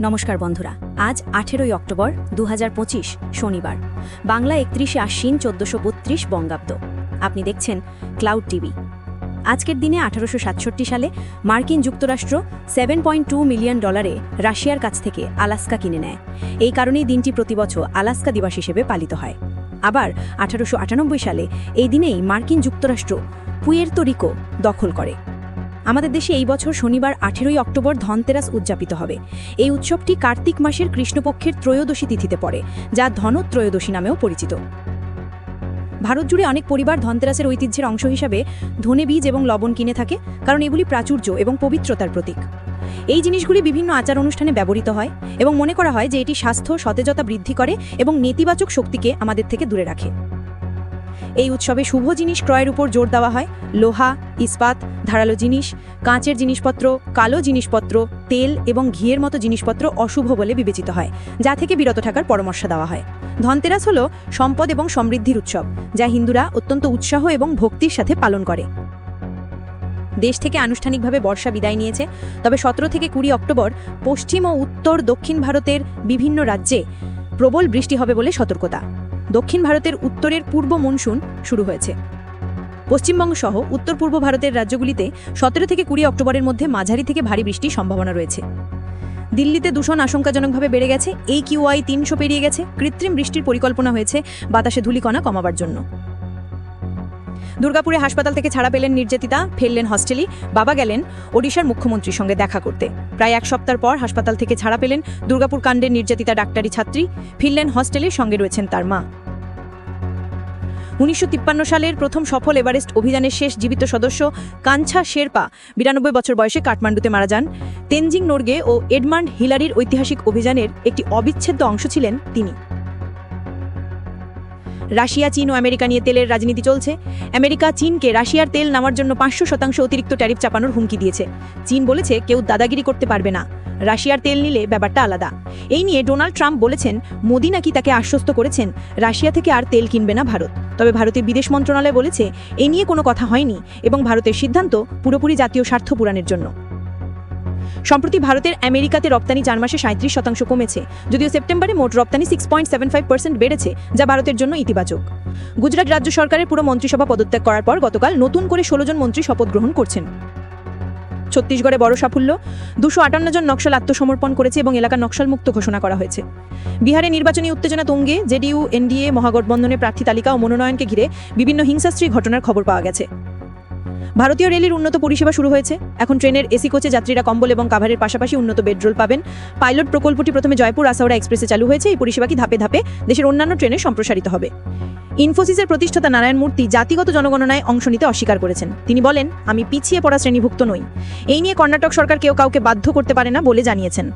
নমস্কার বন্ধুরা, আজ আঠেরোই অক্টোবর দু হাজার পঁচিশ, শনিবার। বাংলা একত্রিশে আশ্বিন চোদ্দশো বত্রিশ বঙ্গাব্দ। আপনি দেখছেন ক্লাউড টিভি আজকের দিনে আঠারোশো সাতষট্টি সালে মার্কিন যুক্তরাষ্ট্র সেভেন মিলিয়ন ডলারে রাশিয়ার কাছ থেকে আলাস্কা কিনে নেয়। এই কারণেই দিনটি প্রতিবছর আলাস্কা দিবস হিসেবে পালিত হয়। আবার আঠারোশো আটানব্বই সালে এই দিনেই মার্কিন যুক্তরাষ্ট্র পুয়ের্তো রিকো দখল করে। আমাদের দেশে এই বছর শনিবার আঠেরোই অক্টোবর ধনতেরাস উদযাপিত হবে। এই উৎসবটি কার্তিক মাসের কৃষ্ণপক্ষের ত্রয়োদশী তিথিতে পড়ে, যা ধনত্রয়োদশী নামেও পরিচিত। ভারত জুড়ে অনেক পরিবার ধনতেরাসের ঐতিহ্যের অংশ হিসাবে ধনে বীজ এবং লবণ কিনে থাকে, কারণ এগুলি প্রাচুর্য এবং পবিত্রতার প্রতীক। এই জিনিসগুলি বিভিন্ন আচার অনুষ্ঠানে ব্যবহৃত হয় এবং মনে করা হয় যে এটি স্বাস্থ্য, সতেজতা বৃদ্ধি করে এবং নেতিবাচক শক্তিকে আমাদের থেকে দূরে রাখে। এই উৎসবে শুভ জিনিস ক্রয়ের উপর জোর দেওয়া হয়। লোহা, ইস্পাত, ধারালো জিনিস, কাঁচের জিনিসপত্র, কালো জিনিসপত্র, তেল এবং ঘিয়ের মতো জিনিসপত্র অশুভ বলে বিবেচিত হয়, যা থেকে বিরত থাকার পরামর্শ দেওয়া হয়। ধনতেরাস হল সম্পদ এবং সমৃদ্ধির উৎসব, যা হিন্দুরা অত্যন্ত উৎসাহ এবং ভক্তির সাথে পালন করে। দেশ থেকে আনুষ্ঠানিকভাবে বর্ষা বিদায় নিয়েছে, তবে সতেরো থেকে কুড়ি অক্টোবর পশ্চিম ও উত্তর দক্ষিণ ভারতের বিভিন্ন রাজ্যে প্রবল বৃষ্টি হবে বলে সতর্কতা। দক্ষিণ ভারতের উত্তরের পূর্ব মনসুন শুরু হয়েছে। পশ্চিমবঙ্গ সহ উত্তর পূর্ব ভারতের রাজ্যগুলিতে সতেরো থেকে কুড়ি অক্টোবরের মধ্যে মাঝারি থেকে ভারী বৃষ্টির সম্ভাবনা রয়েছে। দিল্লিতে দূষণ আশঙ্কাজনকভাবে বেড়ে গেছে এই কিউআই তিনশো পেরিয়ে গেছে, কৃত্রিম বৃষ্টির পরিকল্পনা হয়েছে, বাতাসে ধূলিকণা কমাবার জন্য। দুর্গাপুরে হাসপাতাল থেকে ছাড়া পেলেন নির্যাতিতা, ফেললেন হস্টেলি বাবা গেলেন ওড়িশার মুখ্যমন্ত্রীর সঙ্গে দেখা করতে। প্রায় এক সপ্তাহ পর হাসপাতাল থেকে ছাড়া পেলেন দুর্গাপুর কাণ্ডের নির্যাতিতা ডাক্তারি ছাত্রী, ফিরলেন হস্টেলের সঙ্গে রয়েছেন তার মা। উনিশশো তিপ্পান্ন সালের প্রথম সফল এভারেস্ট অভিযানের শেষ জীবিত সদস্য কাঞ্ছা শেরপা বিরানব্বই বছর বয়সে কাঠমান্ডুতে মারা যান। তেনজিং নোর্গে ও এডমান্ড হিলারির ঐতিহাসিক অভিযানের একটি অবিচ্ছেদ্য অংশ ছিলেন তিনি। রাশিয়া, চীন ও আমেরিকা নিয়ে তেলের রাজনীতি চলছে। আমেরিকা চীনকে রাশিয়ার তেল নামার জন্য পাঁচশো শতাংশ অতিরিক্ত ট্যারিফ চাপানোর হুমকি দিয়েছে। চীন বলেছে কেউ দাদাগিরি করতে পারবে না। রাশিয়ার তেল নিলে ব্যাপারটা আলাদা। এই নিয়ে ডোনাল্ড ট্রাম্প বলেছেন, মোদি নাকি তাকে আশ্বস্ত করেছেন, রাশিয়া থেকে আর তেল কিনবে না ভারত। তবে ভারতের বিদেশ মন্ত্রণালয় বলেছে, এ নিয়ে কোনো কথা হয়নি এবং ভারতের সিদ্ধান্ত পুরোপুরি জাতীয় স্বার্থ পূরণের জন্য। সম্প্রতি ভারতের আমেরিকাতে রপ্তানি চার মাসে সাঁত্রিশ শতাংশ কমেছে, যদিও সেপ্টেম্বরে মোট রপ্তানি six point seven five percent বেড়েছে, যা ভারতের জন্য ইতিবাচক। গুজরাট রাজ্য সরকারের পুরো মন্ত্রিসভা পদত্যাগ করার পর গতকাল নতুন করে ষোলো জন মন্ত্রী শপথ গ্রহণ করছেন। ছত্তিশগড়ে বড় সাফল্য, দুশো আটান্ন জন নকশাল আত্মসমর্পণ করেছে এবং এলাকা নকশালমুক্ত ঘোষণা করা হয়েছে। বিহারে নির্বাচনী উত্তেজনা তুঙ্গে, জেডিইউ, এনডিএ, মহাগঠবন্ধনের প্রার্থী তালিকা ও মনোনয়নকে ঘিরে বিভিন্ন হিংসাশ্রী ঘটনার খবর পাওয়া গেছে। ভারতীয় রেলের উন্নত পরিষেবা শুরু হয়েছে। এখন ট্রেনের এসি কোচে যাত্রীরা কম্বল এবং কাভারের পাশাপাশি উন্নত বেডরোল পাবেন। পাইলট প্রকল্পটি প্রথমে জয়পুর, আসাওড়া এক্সপ্রেসে চালু হয়েছে। এই পরিষেবাটি ধাপে ধাপে দেশের অন্যান্য ট্রেনে সম্প্রসারিত হবে। ইনফোসিসের প্রতিষ্ঠাতা নারায়ণ মূর্তি জাতিগত জনগণনায় অংশ নিতে অস্বীকার করেছেন। তিনি বলেন, আমি পিছিয়ে পড়া শ্রেণীভুক্ত নই। এই নিয়ে কর্ণাটক সরকার কেউ কাউকে বাধ্য করতে পারে না বলে জানিয়েছেন।